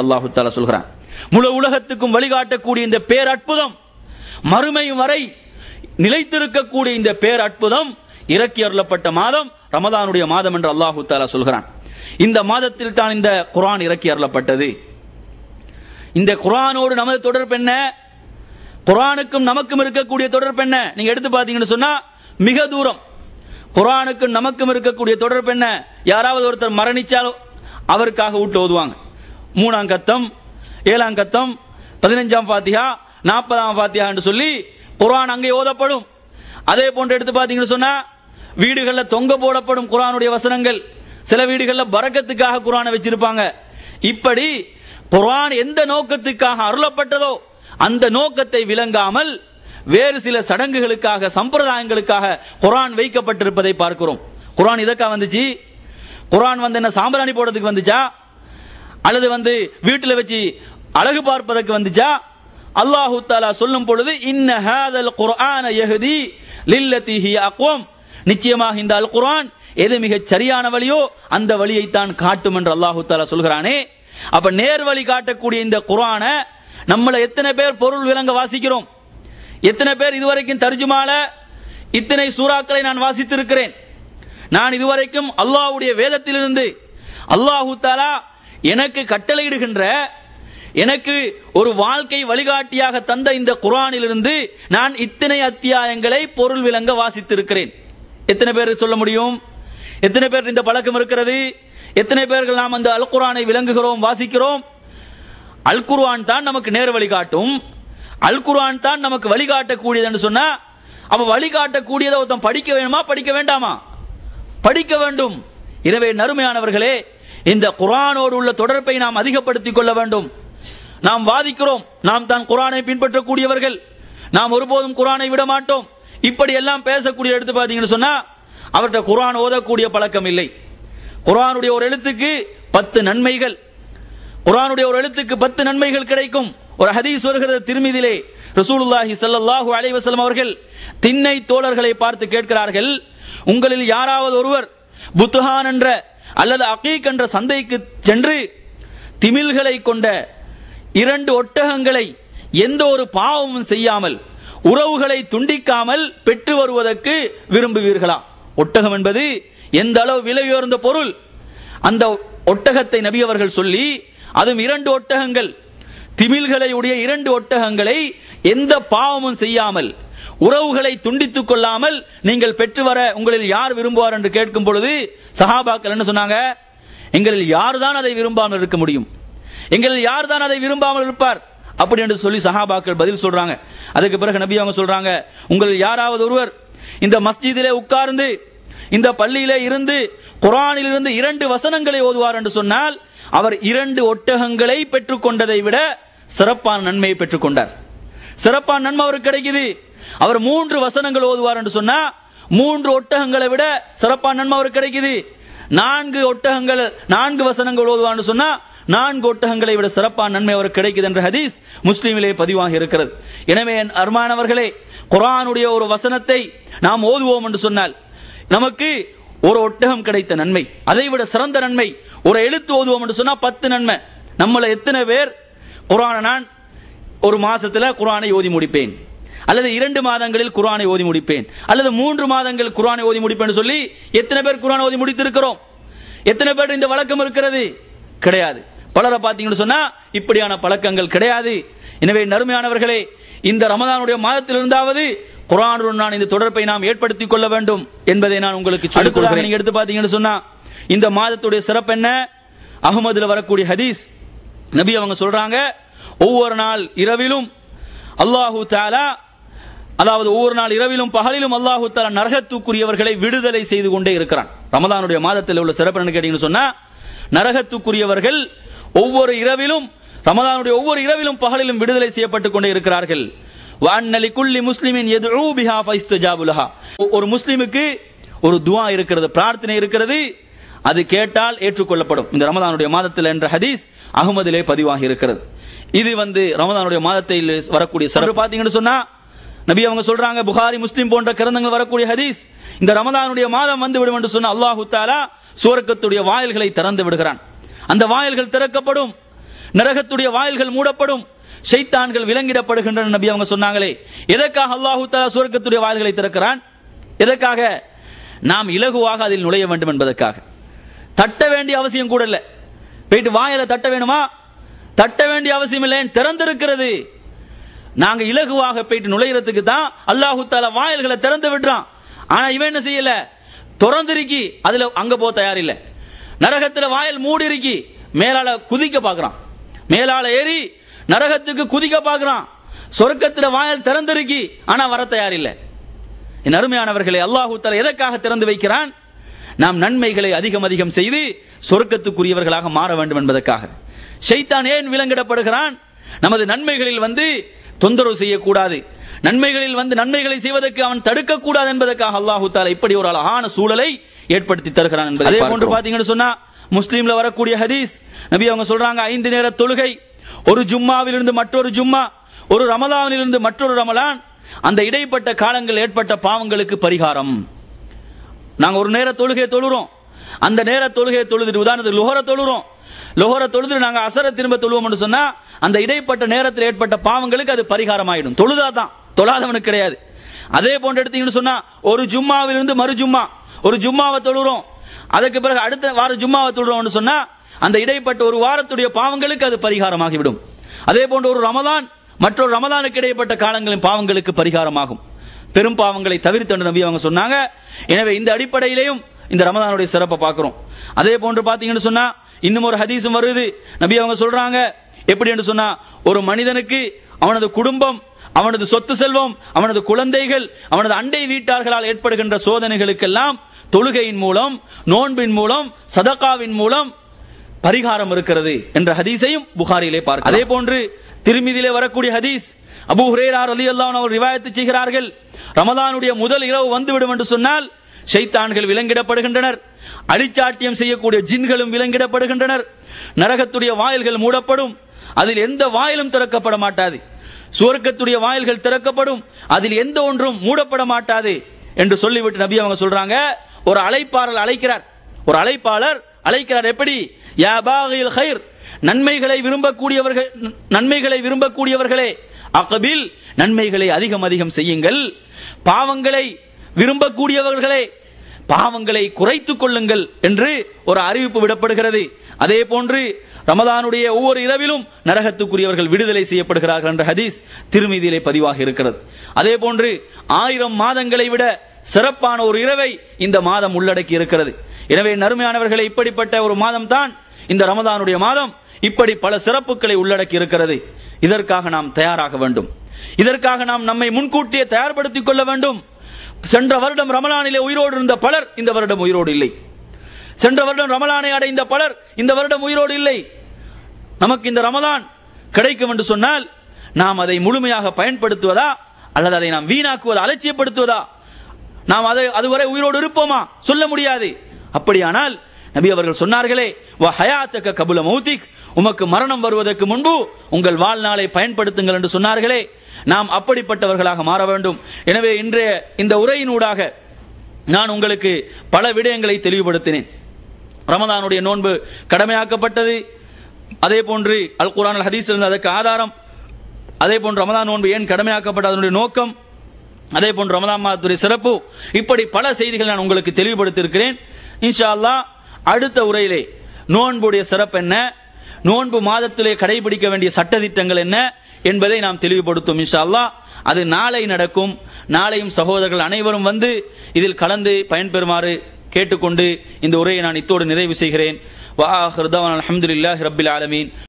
அல்லாஹு தாலா சொல்கிறான். முழு உலகத்துக்கும் வழிகாட்டக்கூடிய இந்த பேரற்புதம் மறுமை வரை நிலைத்திருக்கக்கூடிய இந்த பேரற்புதம் இறக்கி அருளப்பட்ட மாதம் ரமதானுடைய மாதம் என்று அல்லாஹு தாலா சொல்கிறான். இந்த மாதத்தில் தான் இந்த குரான் இறக்கி அருளப்பட்டது. இந்த குரானோடு நமது தொடர்பு என்ன? குரானுக்கும் நமக்கும் இருக்கக்கூடிய தொடர்பு என்ன? நீங்க எடுத்து பார்த்தீங்கன்னு சொன்னா மிக தூரம். குரானுக்கும் நமக்கும் இருக்கக்கூடிய தொடர்பு என்ன? யாராவது ஒருத்தர் மரணிச்சாலும் அவருக்காக வீட்டு ஓதுவாங்க. மூணாம் கத்தம் ஏழாம் கத்தம் பதினஞ்சாம் பாத்தியா நாற்பதாம் ஃபாத்திஹா என்று சொல்லி குரான் அங்கே ஓதப்படும். அதே போன்று எடுத்து பார்த்தீங்கன்னு சொன்னா வீடுகளில் தொங்க போடப்படும் குரானுடைய வசனங்கள். சில வீடுகளில் பரக்கத்துக்காக குரானை வச்சிருப்பாங்க. இப்படி குரான் எந்த நோக்கத்துக்காக அருளப்பட்டதோ அந்த நோக்கத்தை விளங்காமல் வேறு சில சடங்குகளுக்காக சம்பிரதாயங்களுக்காக குரான் வைக்கப்பட்டிருப்பதை பார்க்கிறோம். குரான் இதற்காக வந்துச்சு? குரான் வந்து என்ன சாம்பிராணி போடுறதுக்கு வந்துச்சா? அல்லது வந்து வீட்டில் வச்சு அழகு பார்ப்பதற்கு வந்துச்சா? அல்லாஹு தாலா சொல்லும் பொழுது இன்ன ஹாதல் குர்ஆன யஹதி லில்லதி அக்வம். நிச்சயமாக இந்த அல் குர்ஆன் எது மிகச் சரியான வழியோ அந்த வழியைத்தான் காட்டும் என்று அல்லாஹு தாலா சொல்கிறானே. அப்ப நேர் வழி காட்டக்கூடிய இந்த குர்ஆனை நம்மள எத்தனை பேர் பொருள் விளங்க வாசிக்கிறோம்? எத்தனை பேர் இதுவரைக்கும் தர்ஜுமால இத்தனை சூறாக்களை நான் வாசித்திருக்கிறேன்? நான் இதுவரைக்கும் அல்லாஹ்வுடைய வேதத்திலிருந்து அல்லாஹு தாலா எனக்கு கட்டளையிடுகின்ற எனக்கு ஒரு வாழ்க்கை வழிகாட்டியாக தந்த இந்த குர்ஆனிலிருந்து நான் இத்தனை அத்தியாயங்களை பொருள் விளங்க வாசித்திருக்கிறேன். எத்தனை பேர் சொல்ல முடியும்? எத்தனை பேர் இந்த பழக்கம் இருக்கிறது? எத்தனை பேர்கள் நாம் அந்த அல் குரானை விளங்குகிறோம் வாசிக்கிறோம்? அல் குர்ஆன் தான் நமக்கு நேர் வழிகாட்டும் அல் குர்ஆன் தான் நமக்கு வழிகாட்டக்கூடியது என்று சொன்னா அப்ப வழிகாட்டக்கூடியதை ஒருத்தன் படிக்க வேணுமா? படிக்க வேண்டாமா? படிக்க வேண்டும். எனவே நறுமையானவர்களே இந்த குரானோடு உள்ள தொடர்பை நாம் அதிகப்படுத்திக் கொள்ள வேண்டும். நாம் வாதிக்கிறோம். நாம் தான் குரானை பின்பற்றக்கூடியவர்கள். நாம் ஒருபோதும் குரானை விட மாட்டோம். இப்படி எல்லாம் பேசக்கூடிய எடுத்து பார்த்தீங்கன்னு சொன்னா அவர்கிட்ட குரான் ஓதக்கூடிய பழக்கம் இல்லை. குரானுடைய ஒரு எழுத்துக்கு பத்து நன்மைகள். குரானுடைய ஒரு எழுத்துக்கு பத்து நன்மைகள் கிடைக்கும். ஒரு ஹதீஸ் வருகிறது திருமிதிலே. ரசூலுல்லாஹி சல்லாஹு அலைவசலம் அவர்கள் திண்ணை தோழர்களை பார்த்து கேட்கிறார்கள். உங்களில் யாராவது ஒருவர் புத்துஹான் என்ற அல்லது அகீக் என்ற சந்தைக்கு சென்று திமில்களை கொண்ட இரண்டு ஒட்டகங்களை எந்த ஒரு பாவமும் செய்யாமல் உறவுகளை துண்டிக்காமல் பெற்று வருவதற்கு விரும்புவீர்களா? ஒட்டகம் என்பது எந்த அளவு விலை உயர்ந்த பொருள்? அந்த ஒட்டகத்தை நபி அவர்கள் சொல்லி அதுவும் இரண்டு ஒட்டகங்கள். திமில்களை உடைய இரண்டு ஒட்டகங்களை எந்த பாவமும் செய்யாமல் உறவுகளை துண்டித்துக் கொள்ளாமல் நீங்கள் பெற்று வர உங்களில் யார் விரும்புவார் என்று கேட்கும் பொழுது சஹாபாக்கள் என்ன சொன்னாங்க? எங்களில் யார் தான் அதை விரும்பாமல் இருக்க முடியும்? எங்களில் யார் தான் அதை விரும்பாமல் இருப்பார்? அப்படி என்று சொல்லி சஹாபாக்கள் பதில் சொல்றாங்க. அதுக்கு பிறகு நபி அவங்க சொல்றாங்க உங்களில் யாராவது ஒருவர் இந்த மஸ்ஜிதிலே உட்கார்ந்து இந்த பள்ளியிலே இருந்து குரானில் இருந்து இரண்டு வசனங்களை ஓதுவார் என்று சொன்னால் அவர் இரண்டு ஒட்டகங்களை பெற்றுக்கொண்டதை விட சிறப்பான நன்மையை பெற்றுக்கொண்டார். சிறப்பான நன்மை அவருக்கு கிடைக்குது. அவர் மூன்று வசனங்கள் ஓதுவார் என்று சொன்னா மூன்று ஒட்டகங்களை விட சிறப்பான நன்மை அவருக்கு கிடைக்குது. நான்கு ஒட்டகங்கள் நான்கு வசனங்கள் ஓதுவான்னு சொன்னா நான்கு ஒட்டகங்களை விட சிறப்பான நன்மை அவருக்கு கிடைக்குது என்ற ஹதீஸ் முஸ்லீமிலே பதிவாகி இருக்கிறது. எனவே என் அருமானவர்களே குரானுடைய ஒரு வசனத்தை நாம் ஓதுவோம் என்று சொன்னால் நமக்கு ஒரு ஒட்டகம் கிடைத்த நன்மை அதை விட சிறந்த நன்மை ஒரு எழுத்து ஓதுவோம் என்று சொன்னா பத்து நன்மை. நம்மள எத்தனை பேர் குரான நான் ஒரு மாசத்துல குரானை ஓதி முடிப்பேன். அல்லது இரண்டு மாதங்களில் குரானை ஓதி முடிப்பேன். அல்லது மூன்று மாதங்கள் குரானை ஓதி முடிப்பேன் சொல்லி எத்தனை பேர் குரானை ஓதி முடித்திருக்கிறோம்? எத்தனை பேர் இந்த வழக்கம் இருக்கிறது? கிடையாது. பலரை பார்த்தீங்கன்னு சொன்னா இப்படியான பழக்கங்கள் கிடையாது. எனவே நறுமையானவர்களே இந்த ரமதானுடைய மாதத்தில் இருந்தாவது குரானுடன் நான் இந்த தொடர்பை நாம் ஏற்படுத்திக் கொள்ள வேண்டும் என்பதை நான் உங்களுக்கு சொல்லிக் கொடுக்கிறேன். நீங்க எடுத்து பார்த்தீங்கன்னு சொன்னா இந்த மாதத்துடைய சிறப்பு என்ன? அகமதுல வரக்கூடிய ஹதீஸ். நபி அவங்க சொல்றாங்க ஒவ்வொரு நாள் இரவிலும் அல்லாஹு தாலா அதாவது ஒவ்வொரு நாள் இரவிலும் பகலிலும் அல்லாஹு தாலா நரகத்துக்குரியவர்களை விடுதலை செய்து கொண்டே இருக்கிறான். ரமதானுடைய மாதத்தில் உள்ள சிறப்பு என்ன கேட்டீங்கன்னு சொன்னா நரகத்துக்குரியவர்கள் ஒவ்வொரு இரவிலும் ரமதானுடைய ஒவ்வொரு இரவிலும் பகலிலும் விடுதலை செய்யப்பட்டுக் கொண்டே இருக்கிறார்கள். வான்னலி குல்லி முஸ்லிமின் எதுஊ ஒரு முஸ்லிமுக்கு ஒரு துவா இருக்கிறது பிரார்த்தனை இருக்கிறது அது கேட்டால் ஏற்றுக்கொள்ளப்படும். இந்த ரமதானுடைய மாதத்தில் என்ற ஹதீஸ் அகமதிலே பதிவாகி இருக்கிறது. இது வந்து ரமதானுடைய மாதத்தில் வரக்கூடிய சிறப்பு. பார்த்தீங்கன்னு சொன்னா நபி அவங்க சொல்றாங்க புகாரி முஸ்லீம் போன்ற கிரந்தங்கள் வரக்கூடிய ஹதீஸ் இந்த ரமதானுடைய மாதம் வந்து விடும் என்று சொன்ன அல்லாஹு தாலா சுவர்க்கத்துடைய வாயில்களை திறந்து விடுகிறான். அந்த வாயில்கள் திறக்கப்படும் நரகத்துடைய வாயில்கள் மூடப்படும் ஷைத்தான்கள் விலங்கிடப்படுகின்றன நபி அவங்க சொன்னாங்களே. எதற்காக அல்லாஹு தாலா சுவர்க்கத்துடைய வாயில்களை திறக்கிறான்? எதற்காக? நாம் இலகுவாக அதில் நுழைய வேண்டும் என்பதற்காக. தட்ட வேண்டிய அவசியம் கூட இல்லை. போயிட்டு வாயில தட்ட வேணுமா? தட்ட வேண்டிய அவசியம் இல்லை திறந்திருக்கிறது. நாங்க இலகுவாக போயிட்டு நுழையிறதுக்கு தான் அல்லாஹு தால வாயில்களை திறந்து விடுறான். ஆனா இவன் என்ன செய்யல? திறந்திருக்கி அதுல அங்க போக தயார் நரகத்துல வாயில் மூடி இருக்கி மேலால குதிக்க பாக்குறான். மேலால ஏறி நரகத்துக்கு குதிக்க பாக்குறான். சொர்க்கத்துல வாயில் திறந்திருக்கி ஆனா வர தயார் இல்லை. என் அருமையானவர்களை அல்லாஹு தஆலா எதற்காக திறந்து வைக்கிறான்? நாம் நன்மைகளை அதிகம் அதிகம் செய்து சொர்க்கத்துக்குரியவர்களாக மாற வேண்டும் என்பதற்காக. ஷைத்தான் ஏன் விலங்கிடப்படுகிறான்? நமது நன்மைகளில் வந்து தொந்தரவு செய்யக்கூடாது. நன்மைகளில் வந்து நன்மைகளை செய்வதற்கு அவன் தடுக்கக்கூடாது என்பதற்காக அல்லாஹு தாலா இப்படி ஒரு அழகான சூழலை ஏற்படுத்தி தருகிறான் என்பதை. அதே போன்று பாத்தீங்கன்னு சொன்னா முஸ்லீம்ல வரக்கூடிய ஹதீஸ் நபி அவங்க சொல்றாங்க ஐந்து நேர தொழுகை ஒரு ஜும்மாவிலிருந்து மற்றொரு ஜும்மா ஒரு ரமலானிலிருந்து மற்றொரு ரமலான் அந்த இடைப்பட்ட காலங்கள் ஏற்பட்ட பாவங்களுக்கு பரிகாரம். நாங்க ஒரு நேர தொழுகையை தொழுறோம். அந்த நேர தொழுகையை தொழுதுட்டு உதாரணத்துக்கு லோகர தொழுறோம். லோகர தொழுதுட்டு நாங்க அசர திரும்ப தொழுவோம்னு சொன்னா அந்த இடைப்பட்ட நேரத்தில் ஏற்பட்ட பாவங்களுக்கு அது பரிகாரம் ஆயிடும் தொழுதா தான் தொழாதவனுக்கு கிடையாது. அதே போன்ற எடுத்தீங்கன்னு சொன்னா ஒரு ஜும்மாவிலிருந்து மறு ஜும்மா ஒரு ஜும்மாவை தொழுறோம். அதுக்கு பிறகு அடுத்த வார ஜும்மாவை தொழுறோம்னு சொன்னா அந்த இடைப்பட்ட ஒரு வாரத்துடைய பாவங்களுக்கு அது பரிகாரமாகிவிடும். அதே போன்ற ஒரு ரமதான் மற்றொரு ரமதானுக்கு இடைப்பட்ட காலங்களின் பாவங்களுக்கு பரிகாரமாகும். பெரும் பாவங்களை தவிர்த்து நம்பி அவங்க சொன்னாங்க. எனவே இந்த அடிப்படையிலையும் இந்த ரமதானுடைய சிறப்பை பார்க்குறோம். அதே போன்று பார்த்தீங்கன்னு சொன்னால் இன்னும் ஒரு ஹதீஸும் வருது. நபி அவங்க சொல்கிறாங்க எப்படி என்று சொன்னால் ஒரு மனிதனுக்கு அவனது குடும்பம் அவனது சொத்து செல்வம் அவனது குழந்தைகள் அவனது அண்டை வீட்டார்களால் ஏற்படுகின்ற சோதனைகளுக்கெல்லாம் தொழுகையின் மூலம் நோன்பின் மூலம் சதக்காவின் மூலம் பரிகாரம் இருக்கிறது என்ற ஹதீஸையும் புகாரிலே பார்க்க அதே போன்று திருமிதியிலே வரக்கூடிய ஹதீஸ் அபு ஹுரேரார் அலி ரலியல்லாஹு அவர் ரிவாயத்து செய்கிறார்கள். ரமதானுடைய முதல் இரவு வந்துவிடும் என்று சொன்னால் ஷைத்தான்கள் விலங்கிடப்படுகின்றனர். அழிச்சாட்டியம் செய்யக்கூடிய ஜின்களும் விலங்கிடப்படுகின்றனர். நரகத்துடைய வாயில்கள் மூடப்படும். அதில் எந்த வாயிலும் திறக்கப்பட மாட்டாது. சுவர்க்கத்துடைய வாயில்கள் திறக்கப்படும். அதில் எந்த ஒன்றும் மூடப்பட மாட்டாது என்று சொல்லிவிட்டு நபி அவங்க சொல்றாங்க. ஒரு அழைப்பாளர் அழைக்கிறார். ஒரு அழைப்பாளர் அழைக்கிறார். எப்படி? யா பாகில் ஹைர் நன்மைகளை விரும்பக்கூடியவர்கள் நன்மைகளை விரும்பக்கூடியவர்களே அகபில் நன்மைகளை அதிகம் அதிகம் செய்யுங்கள். பாவங்களை விரும்பக்கூடியவர்களே பாவங்களை குறைத்துக் கொள்ளுங்கள் என்று ஒரு அறிவிப்பு விடப்படுகிறது. அதே போன்று ரமதானுடைய ஒவ்வொரு இரவிலும் நரகத்துக்குரியவர்கள் விடுதலை செய்யப்படுகிறார்கள் என்ற ஹதீஸ் திருமீதியிலே பதிவாக இருக்கிறது. அதே போன்று ஆயிரம் மாதங்களை விட சிறப்பான ஒரு இரவை இந்த மாதம் உள்ளடக்கி இருக்கிறது. எனவே நறுமையானவர்களை இப்படிப்பட்ட ஒரு மாதம் தான் இந்த ரமதானுடைய மாதம் இப்படி பல சிறப்புகளை உள்ளடக்கி இருக்கிறது. இதற்காக நாம் தயாராக வேண்டும். இதற்காக நாம் நம்மை முன்கூட்டியே தயார்படுத்திக் கொள்ள வேண்டும். சென்ற வருடம் ரமலானிலே உயிரோடு இருந்த பலர் இந்த வருடம் உயிரோடு இல்லை. சென்ற வருடம் ரமலானை அடைந்த பலர் இந்த வருடம் உயிரோடு இல்லை. நமக்கு இந்த ரமலான் கிடைக்கும் என்று சொன்னால் நாம் அதை முழுமையாக பயன்படுத்துவதா? அல்லது அதை நாம் வீணாக்குவதா? அலட்சியப்படுத்துவதா? நாம் அதை அதுவரை உயிரோடு இருப்போமா? சொல்ல முடியாது. அப்படியானால் நபி அவர்கள் சொன்னார்களே வ கபுல மௌத்திக். உமக்கு மரணம் வருவதற்கு முன்பு உங்கள் வாழ்நாளை பயன்படுத்துங்கள் என்று சொன்னார்களே நாம் அப்படிப்பட்டவர்களாக மாற வேண்டும். எனவே இன்றைய இந்த உரையினூடாக நான் உங்களுக்கு பல விடயங்களை தெளிவுபடுத்தினேன். ரமதானுடைய நோன்பு கடமையாக்கப்பட்டது. அதே போன்று அல் குரான் அல் ஹதீஸ் இருந்த அதற்கு ஆதாரம். அதே போன்று ரமதான் நோன்பு ஏன் கடமையாக்கப்பட்ட அதனுடைய நோக்கம். அதே போன்று ரமதான் மாதத்துடைய சிறப்பு. இப்படி பல செய்திகள் நான் உங்களுக்கு தெளிவுபடுத்தியிருக்கிறேன். இன்ஷா அல்லாஹ் அடுத்த உரையிலே நோன்புடைய சிறப்பு என்ன? நோன்பு மாதத்திலே கடைபிடிக்க வேண்டிய சட்டத்திட்டங்கள் என்ன? என்பதை நாம் தெளிவுபடுத்தும் இன்ஷா அது நாளை நடக்கும். நாளையும் சகோதரர்கள் அனைவரும் வந்து இதில் கலந்து பயன்பெறுமாறு கேட்டுக்கொண்டு இந்த உரையை நான் இத்தோடு நிறைவு செய்கிறேன். வா அலமதுல்லாஹ் ரபில் ஆலமீன்.